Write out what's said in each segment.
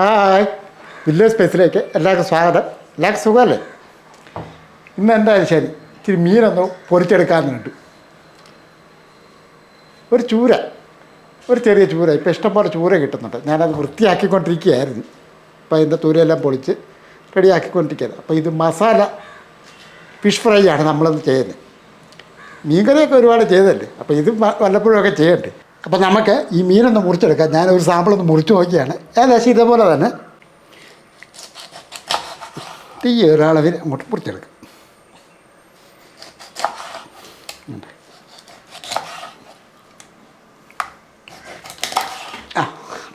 Hi. Village സ്പേസിലേക്ക് എല്ലാവർക്കും സ്വാഗതം. എല്ലാവർക്കും സുഖമല്ലേ? ഇന്ന് എന്തായാലും ശരി? ഇച്ചിരി മീനൊന്ന് പൊരിച്ചെടുക്കാമെന്നുണ്ട് ഒരു ചൂര. ഒരു ചെറിയ ചൂര. ഇപ്പോൾ ഇഷ്ടംപോലെ ചൂര കിട്ടുന്നുണ്ട്. ഞാനത് വൃത്തിയാക്കിക്കൊണ്ടിരിക്കുകയായിരുന്നു. അപ്പോൾ അതിന്റെ തൂരയെല്ലാം പൊളിച്ച് റെഡിയാക്കിക്കൊണ്ടിരിക്കുകയാണ്. അപ്പോൾ ഇത് മസാല ഫിഷ് ഫ്രൈ ആണ് നമ്മളൊന്ന് ചെയ്യുന്നത്. മീൻകറിയൊക്കെ ഒരുപാട് ചെയ്തല്ലേ? അപ്പോൾ ഇത് വല്ലപ്പോഴും ഒക്കെ ചെയ്യണ്ടേ? അപ്പോൾ നമുക്ക് ഈ മീനൊന്ന് മുറിച്ചെടുക്കാം. ഞാനൊരു സാമ്പിളൊന്ന് മുറിച്ച് നോക്കിയാണ്. ഏകദേശം ഇതേപോലെ തന്നെ ഈ ഒരളവിൽ അങ്ങോട്ട് മുറിച്ചെടുക്കാം.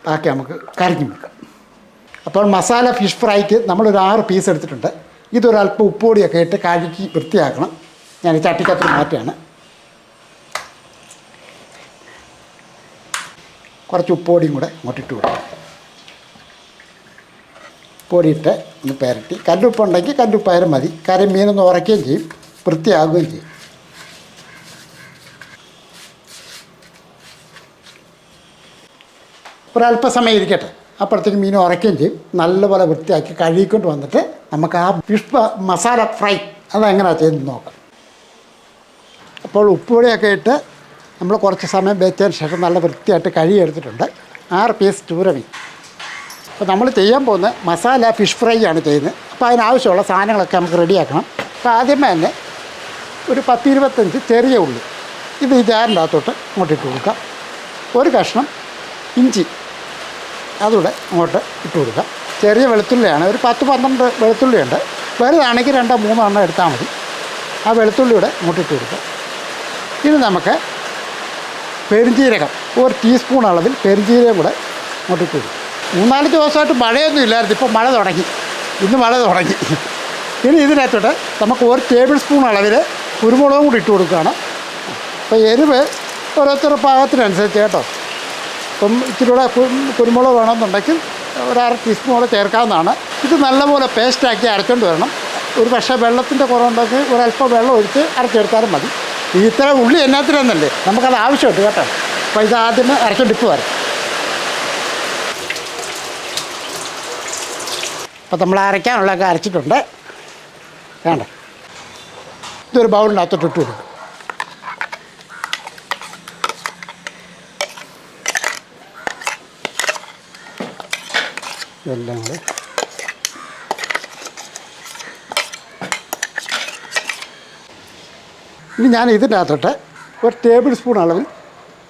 ബാക്കി നമുക്ക് കരഞ്ഞു വെക്കാം അപ്പോൾ മസാല ഫിഷ് ഫ്രൈക്ക് നമ്മളൊരു ആറ് പീസ് എടുത്തിട്ടുണ്ട്. ഇതൊരല്പം ഉപ്പുപൊടിയൊക്കെ ഇട്ട് കഴുകി വൃത്തിയാക്കണം. ഞാൻ ചട്ടിക്കത്തിൽ മാറ്റുകയാണ് കുറച്ച് ഉപ്പുപൊടിയും കൂടെ ഇങ്ങോട്ടിട്ട് കൊടുക്കും. പൊടിയിട്ട് ഒന്ന് പെരട്ടി. കല്ലുപ്പുണ്ടെങ്കിൽ കല്ലുപ്പായാലും മതി. കാര്യം മീനൊന്ന് ഉറയ്ക്കുകയും ചെയ്യും. വൃത്തിയാകുകയും ചെയ്യും. ഒരല്പസമയം ഇരിക്കട്ടെ. അപ്പോഴത്തേക്ക് മീൻ ഉറയ്ക്കുകയും ചെയ്യും. നല്ലപോലെ വൃത്തിയാക്കി കഴുകിക്കൊണ്ട് വന്നിട്ട് നമുക്ക് ആ ഫിഷ് മസാല ഫ്രൈ അതെങ്ങനെയാണ് ചെയ്ത് നോക്കാം. അപ്പോൾ ഉപ്പുപൊടിയൊക്കെ ഇട്ട് നമ്മൾ കുറച്ച് സമയം വെച്ചതിന് ശേഷം നല്ല വൃത്തിയായിട്ട് കഴുകി എടുത്തിട്ടുണ്ട് ആറ് പീസ് ചൂരമി അപ്പോൾ നമ്മൾ ചെയ്യാൻ പോകുന്ന മസാല ഫിഷ് ഫ്രൈ ആണ് ചെയ്യുന്നത്. അപ്പോൾ അതിനാവശ്യമുള്ള സാധനങ്ങളൊക്കെ നമുക്ക് റെഡിയാക്കണം അപ്പോൾ ആദ്യമേ തന്നെ ഒരു പത്ത് ഇരുപത്തഞ്ച് ചെറിയ ഉള്ളി. ഇത് ഈ ജാറിന്റെ അകത്തോട്ട് അങ്ങോട്ട് ഇട്ട് കൊടുക്കാം ഒരു കഷ്ണം ഇഞ്ചി അതുകൂടെ അങ്ങോട്ട് ഇട്ട് കൊടുക്കാം ചെറിയ വെളുത്തുള്ളിയാണ്. ഒരു പത്ത് പന്ത്രണ്ട് വെളുത്തുള്ളിയുണ്ട്. വലുതാണെങ്കിൽ രണ്ടോ മൂന്നോ എണ്ണം എടുത്താൽ മതി. ആ വെളുത്തുള്ളിയുടെ അങ്ങോട്ട് ഇട്ട് കൊടുക്കാം ഇനി നമുക്ക് പെരുംജീരകം. ഒരു ടീസ്പൂൺ അളവിൽ പെരുംജീരകം കൂടെ അങ്ങോട്ട് ഇട്ട് മൂന്നാൽ ദിവസമായിട്ട് മഴയൊന്നും ഇല്ലായിരുന്നു. ഇപ്പോൾ മഴ തുടങ്ങി. ഇന്ന് മഴ തുടങ്ങി. ഇനി ഇതിനകത്തോട്ട് നമുക്ക് ഒരു ടേബിൾ സ്പൂൺ അളവിൽ കുരുമുളകും കൂടി ഇട്ട് കൊടുക്കുകയാണ്. അപ്പോൾ എരിവ് ഓരോരുത്തരുടെ പാകത്തിനനുസരിച്ച് കേട്ടോ. ഇപ്പം ഇച്ചിരി കൂടെ കുരുമുളക് വേണമെന്നുണ്ടെങ്കിൽ ഒരു അര ടീസ്പൂൺ കൂടെ ചേർക്കാവുന്നതാണ്. ഇത് നല്ലപോലെ പേസ്റ്റാക്കി അരച്ചുകൊണ്ട് വരണം. ഒരു പക്ഷേ വെള്ളത്തിന്റെ കുറവുണ്ടെങ്കിൽ ഒരല്പം വെള്ളം ഒഴിച്ച് അരച്ചെടുത്താലും മതി. ഇത്ര ഉള്ളി എന്നാത്തിനൊന്നല്ലേ? നമുക്കത് ആവശ്യമുണ്ട് കേട്ടോ. അപ്പോൾ ഇത് ആദ്യമേ അരച്ചോണ്ടിപ്പ് വരാം. അപ്പോൾ നമ്മൾ അരയ്ക്കാനുള്ളതൊക്കെ അരച്ചിട്ടുണ്ട്. വേണ്ട. ഇതൊരു ബൗളിനകത്തോട്ട് ഇട്ട് കൊടുക്കും. എല്ലാം കൂടെ. ഇനി ഞാൻ ഇതിന്റെ അകത്തോട്ട് ഒരു ടേബിൾ സ്പൂൺ അളവിൽ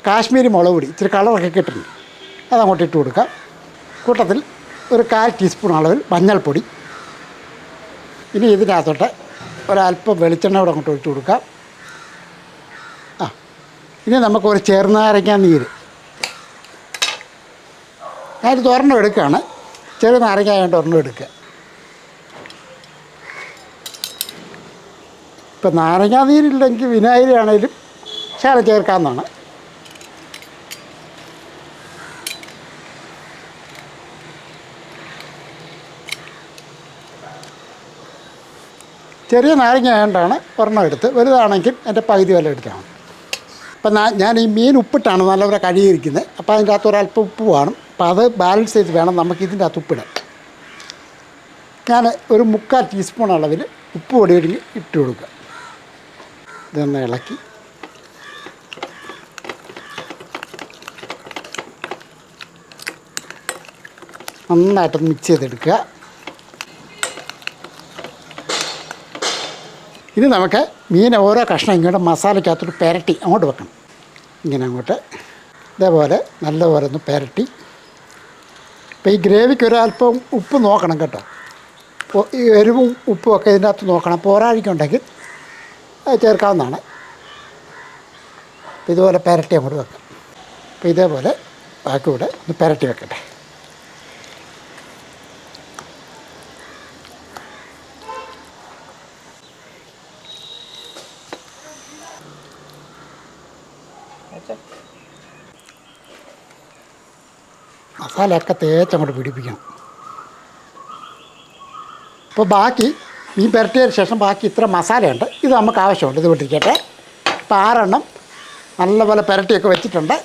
കാശ്മീരി മുളക് പൊടി ഇച്ചിരി കളറൊക്കെ കിട്ടുന്നുണ്ട് അതങ്ങോട്ട് ഇട്ട് കൊടുക്കാം. കൂട്ടത്തിൽ ഒരു കാൽ ടീസ്പൂൺ അളവിൽ മഞ്ഞൾപ്പൊടി. ഇനി ഇതിനകത്തോട്ട് ഒരല്പം വെളിച്ചെണ്ണ കൂടെ അങ്ങോട്ട് ഒഴിച്ച് കൊടുക്കാം. ആ ഇനി നമുക്ക് ഒരു ചെറുനാരങ്ങ നീര്. ഞാനൊരു തൊരണ്ണം എടുക്കുകയാണ്. ചെറു നാരങ്ങ ആയതുകൊണ്ട് ഒരെണ്ണം എടുക്കുക. ഇപ്പം നാരങ്ങാ നീരില്ലെങ്കിൽ വിനാഗിരി ആണേലും ശാല ചെറിയ നാരങ്ങ ആയതുകൊണ്ടാണ് ഒരെണ്ണം എടുത്ത് വലുതാണെങ്കിൽ എന്റെ പകുതി വില എടുത്താണ് അപ്പം ഞാൻ ഈ മീൻ ഉപ്പിട്ടാണ് നല്ലവരെ കഴുകിയിരിക്കുന്നത്. അപ്പോൾ അതിന്റെ അകത്ത് ഒരല്പം ഉപ്പ് വേണം. അപ്പോൾ അത് ബാലൻസ് ചെയ്ത് വേണം നമുക്ക് ഇതിന്റെ അകത്ത് ഉപ്പിടാൻ. ഞാൻ ഒരു മുക്കാൽ ടീസ്പൂൺ അളവിൽ ഉപ്പ് പൊടി ഇട്ട് കൊടുക്കുക. ഇതൊന്ന് ഇളക്കി. നന്നായിട്ട് മിക്സ് ചെയ്തെടുക്കുക. ഇനി നമുക്ക് മീൻ ഓരോ കഷ്ണം ഇങ്ങോട്ട് മസാലയ്ക്കകത്തോട്ട് പെരട്ടി അങ്ങോട്ട് വെക്കണം. ഇങ്ങനെ അങ്ങോട്ട്. ഇതേപോലെ നല്ലപോലെ ഒന്ന് പെരട്ടി. അപ്പോൾ ഈ ഗ്രേവിക്ക് ഒരല്പം ഉപ്പ് നോക്കണം കേട്ടോ. എരിവും ഉപ്പും ഒക്കെ ഇതിന്റെ അകത്ത് നോക്കണം പോരാഴിക്കുണ്ടെങ്കിൽ അത് ചേർക്കാവുന്നതാണ്. അപ്പോൾ ഇതുപോലെ പെരട്ടി അങ്ങോട്ട് വെക്കാം. അപ്പോൾ ഇതേപോലെ ബാക്കി കൂടെ ഒന്ന് പെരട്ടി വെക്കട്ടെ. മസാലയൊക്കെ തേച്ചങ്ങോട്ട് പിടിപ്പിക്കണം. അപ്പോൾ ബാക്കി മീൻ പുരട്ടിയതിന് ശേഷം ബാക്കി ഇത്ര മസാലയുണ്ട്. ഇത് നമുക്ക് ആവശ്യമുണ്ട്. ഇത് വിട്ടിരിക്കട്ടെ അപ്പോൾ ആറെണ്ണം നല്ലപോലെ പുരട്ടിയൊക്കെ വെച്ചിട്ടുണ്ട്.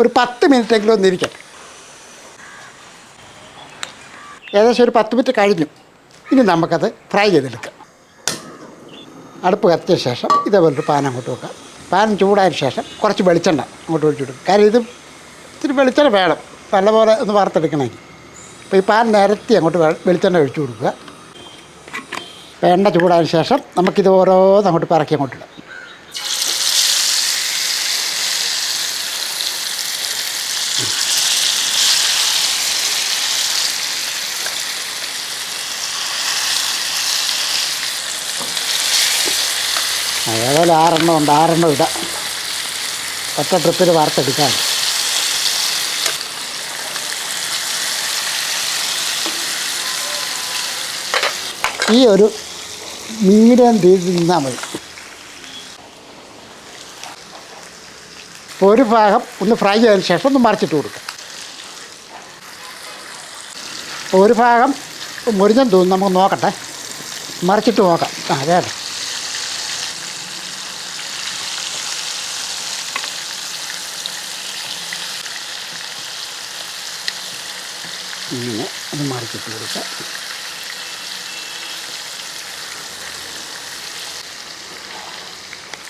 ഒരു പത്ത് മിനിറ്റെങ്കിലും ഒന്ന് ഇരിക്കട്ടെ ഏകദേശം ഒരു പത്ത് മിനിറ്റ് കഴിഞ്ഞു. ഇനി നമുക്കത് ഫ്രൈ ചെയ്തെടുക്കാം. അടുപ്പ് കത്തിയ ശേഷം ഇതേപോലൊരു പാൻ അങ്ങോട്ട് വെക്കാം. പാൻ ചൂടായതിന് ശേഷം കുറച്ച് വെളിച്ചെണ്ണ അങ്ങോട്ട് ഒഴിച്ചു കൊടുക്കും. കാര്യം ഇത് ഇത്തിരി വെളിച്ചെണ്ണ വേണം. നല്ലപോലെ ഒന്ന് വറുത്തെടുക്കണമെങ്കിൽ. അപ്പോൾ ഈ പാൻ നിരത്തി അങ്ങോട്ട് വെളിച്ചെണ്ണ ഒഴിച്ചു കൊടുക്കുക. എണ്ണ ചൂടായതിന് ശേഷം നമുക്കിത് ഓരോന്ന് അങ്ങോട്ട് പറക്കി അങ്ങോട്ട് അങ്ങോട്ടിടാം. അതേപോലെ ആറെണ്ണം ഉണ്ട് ആറെണ്ണം ഇടാം. ഒറ്റ ട്രിപ്പിൽ വാർത്തെടുക്കാം. ഈ ഒരു മീഡിയം തീയിൽ നിന്നാൽ മതി. ഒരു ഭാഗം ഒന്ന് ഫ്രൈ ചെയ്തതിന് ശേഷം ഒന്ന് മറിച്ചിട്ട് കൊടുക്കുക ഒരു ഭാഗം മുരിഞ്ഞെന്ന് തോന്നുന്നു നമുക്ക് നോക്കട്ടെ. മറിച്ചിട്ട് നോക്കാം. ആ അതെ അതെ. ഇങ്ങനെ ഒന്ന് മറിച്ചിട്ട് കൊടുക്കുക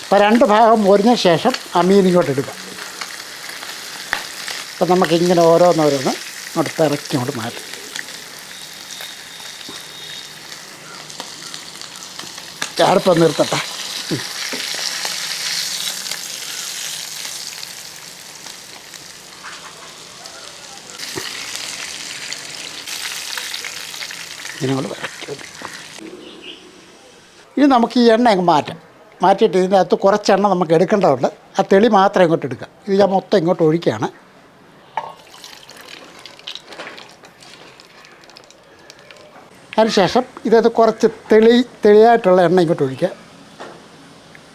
അപ്പോൾ രണ്ട് ഭാഗം പൊരിഞ്ഞ ശേഷം ആ മീൻ ഇങ്ങോട്ട് എടുക്കാം അപ്പം നമുക്കിങ്ങനെ ഓരോന്നോരോന്ന് അങ്ങോട്ട് തിറക്കി അങ്ങോട്ട് മാറ്റി. അടുപ്പം നിർത്തട്ടെ. ഇനി നമുക്ക് ഈ എണ്ണ അങ്ങ് മാറ്റാം. മാറ്റിയിട്ട് ഇതിന്റെ അകത്ത് കുറച്ച് എണ്ണ നമുക്ക് എടുക്കേണ്ടതുണ്ട്. ആ തെളി മാത്രം ഇങ്ങോട്ട് എടുക്കുക. ഇത് ഞാൻ മൊത്തം ഇങ്ങോട്ട് ഒഴിക്കുകയാണ്. അതിനുശേഷം ഇതത് കുറച്ച് തെളി തെളിയായിട്ടുള്ള എണ്ണ ഇങ്ങോട്ട് ഒഴിക്കുക.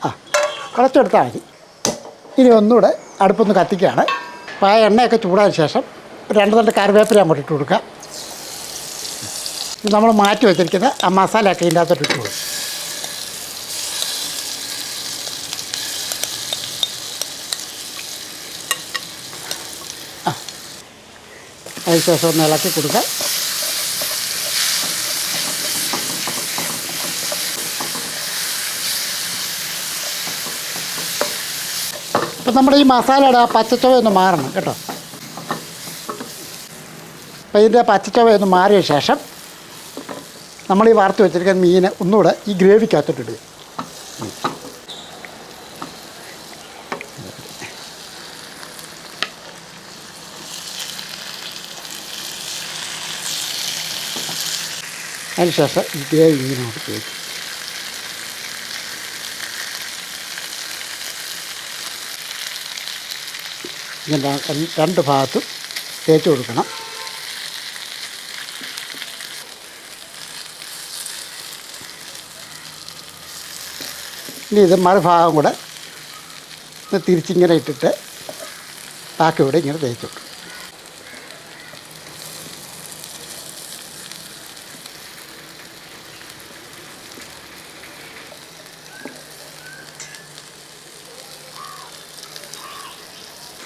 ആ കുറച്ചെടുത്താൽ മതി. ഇനി ഒന്നുകൂടെ അടുപ്പൊന്ന് കത്തിക്കുകയാണ്. അപ്പോൾ ആ എണ്ണയൊക്കെ ചൂടായ ശേഷം രണ്ട് രണ്ട് കറിവേപ്പില അങ്ങോട്ട് ഇട്ട് കൊടുക്കുക. നമ്മൾ മാറ്റി വെച്ചിരിക്കുന്ന ആ മസാലയൊക്കെ ഇതിന്റെ അകത്തോട്ട് ഇട്ട് കൊടുക്കും അതിനുശേഷം ഒന്ന് ഇളക്കി കൊടുക്കാം. അപ്പം നമ്മുടെ ഈ മസാലയുടെ ആ പച്ചച്ചവ ഒന്ന് മാറണം കേട്ടോ. അപ്പം ഇതിന്റെ പച്ചച്ചവ ഒന്ന് മാറിയ ശേഷം നമ്മൾ ഈ വാർത്ത് വെച്ചിരിക്കുന്ന മീനെ ഒന്നുകൂടെ ഈ ഗ്രേവിക്കകത്തോട്ട് അതിനുശേഷം ശേഷം ഇതേ ഇങ്ങനെ അങ്ങോട്ട് തേക്കും ഇങ്ങനെ രണ്ട് ഭാഗത്തും തേച്ച് കൊടുക്കണം. ഇനി ഇത് മറുഭാഗം കൂടെ തിരിച്ചിങ്ങനെ ഇട്ടിട്ട് ബാക്കി ഇവിടെ ഇങ്ങനെ തേച്ച്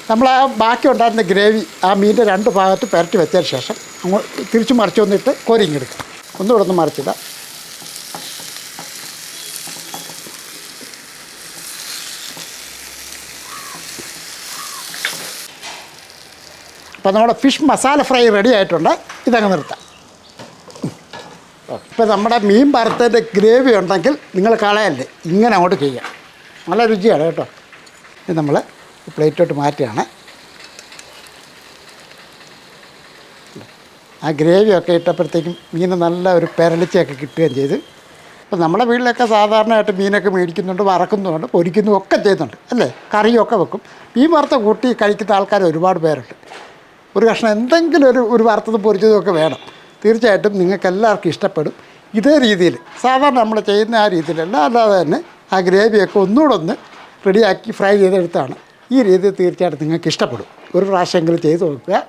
നമ്മൾ ആ ബാക്കി ഉണ്ടായിരുന്ന ഗ്രേവി ആ മീനിന്റെ രണ്ട് ഭാഗത്ത് പുരട്ടി വെച്ചതിന് ശേഷം അങ്ങോട്ട് തിരിച്ച് മറിച്ച് വന്നിട്ട് കോരിങ്ങെടുക്കാം ഒന്നുകൂടെ ഒന്ന് മറിച്ചില്ല അപ്പോൾ നമ്മുടെ ഫിഷ് മസാല ഫ്രൈ റെഡി ആയിട്ടുണ്ട്. ഇതങ്ങ് നിർത്താം. ഇപ്പോൾ നമ്മുടെ മീൻ വറുത്തതിന്റെ ഗ്രേവി ഉണ്ടെങ്കിൽ നിങ്ങൾ കളയല്ലേ. ഇങ്ങനെ അങ്ങോട്ട് ചെയ്യാം. നല്ല രുചിയാണ് കേട്ടോ. ഇത് നമ്മൾ പ്ലേറ്റോട്ട് മാറ്റുകയാണ്. ആ ഗ്രേവിയൊക്കെ ഇട്ടപ്പോഴത്തേക്കും മീൻ നല്ല ഒരു പെരളിച്ചയൊക്കെ കിട്ടുകയും ചെയ്ത്. അപ്പോൾ നമ്മുടെ വീട്ടിലൊക്കെ സാധാരണയായിട്ട് മീനൊക്കെ മേടിക്കുന്നുണ്ട് വറക്കുന്നുണ്ട് പൊരിക്കുന്നു ഒക്കെ ചെയ്യുന്നുണ്ട് അല്ലേ? കറിയൊക്കെ വെക്കും. മീൻ വറുത്ത കൂട്ടി കഴിക്കുന്ന ആൾക്കാർ ഒരുപാട് പേരുണ്ട്. ഒരു കഷ്ണം എന്തെങ്കിലും ഒരു ഒരു വറുത്തതും പൊരിച്ചതും ഒക്കെ വേണം. തീർച്ചയായിട്ടും നിങ്ങൾക്ക് എല്ലാവർക്കും ഇഷ്ടപ്പെടും. ഇതേ രീതിയിൽ സാധാരണ നമ്മൾ ചെയ്യുന്ന ആ രീതിയിലല്ല അല്ലാതെ തന്നെ ആ ഗ്രേവിയൊക്കെ ഒന്നുകൂടെ ഒന്ന് റെഡിയാക്കി ഫ്രൈ ചെയ്തെടുത്താണ്. ഈ രീതി തീർച്ചയായിട്ടും നിങ്ങൾക്ക് ഇഷ്ടപ്പെടും. ഒരു പ്രാവശ്യമെങ്കിലും ചെയ്തു നോക്കുക.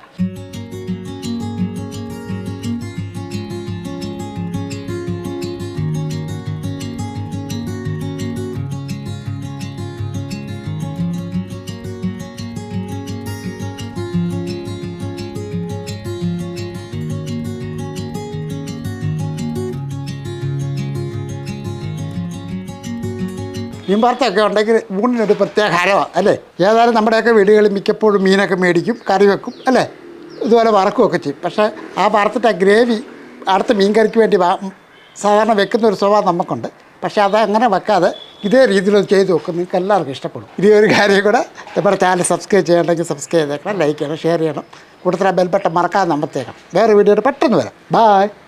മീൻ ഉണ്ടെങ്കിൽ ഊണിനൊരു പ്രത്യേക ഹരമാണ് അല്ലേ? ഏതായാലും നമ്മുടെയൊക്കെ വീടുകളിൽ മിക്കപ്പോഴും മീനൊക്കെ മേടിക്കും കറി വെക്കും അല്ലേ? ഇതുപോലെ വറക്കുമൊക്കെ ചെയ്യും. പക്ഷേ ആ വറുത്തിട്ട് ആ ഗ്രേവി അടുത്ത മീൻകറിക്ക് വേണ്ടി സാധാരണ വെക്കുന്ന ഒരു സ്വഭാവം നമുക്കുണ്ട്. പക്ഷേ അത് അങ്ങനെ വെക്കാതെ ഇതേ ചെയ്തു ചെയ്ത് നോക്കും. നിങ്ങൾക്ക് എല്ലാവർക്കും ഇഷ്ടപ്പെടും. ഇതേ ഒരു കാര്യം കൂടെ നമ്മുടെ ചാനൽ സബ്സ്ക്രൈബ് ചെയ്യണമെങ്കിൽ സബ്സ്ക്രൈബ് ചെയ്തേക്കണം ലൈക്ക് ചെയ്യണം ഷെയർ ചെയ്യണം. കൂടുതൽ ബെൽബട്ടൺ മറക്കാതെ നമ്പത്തേക്കണം വേറെ വീഡിയോയുടെ പെട്ടെന്ന് വരാം. ബായ്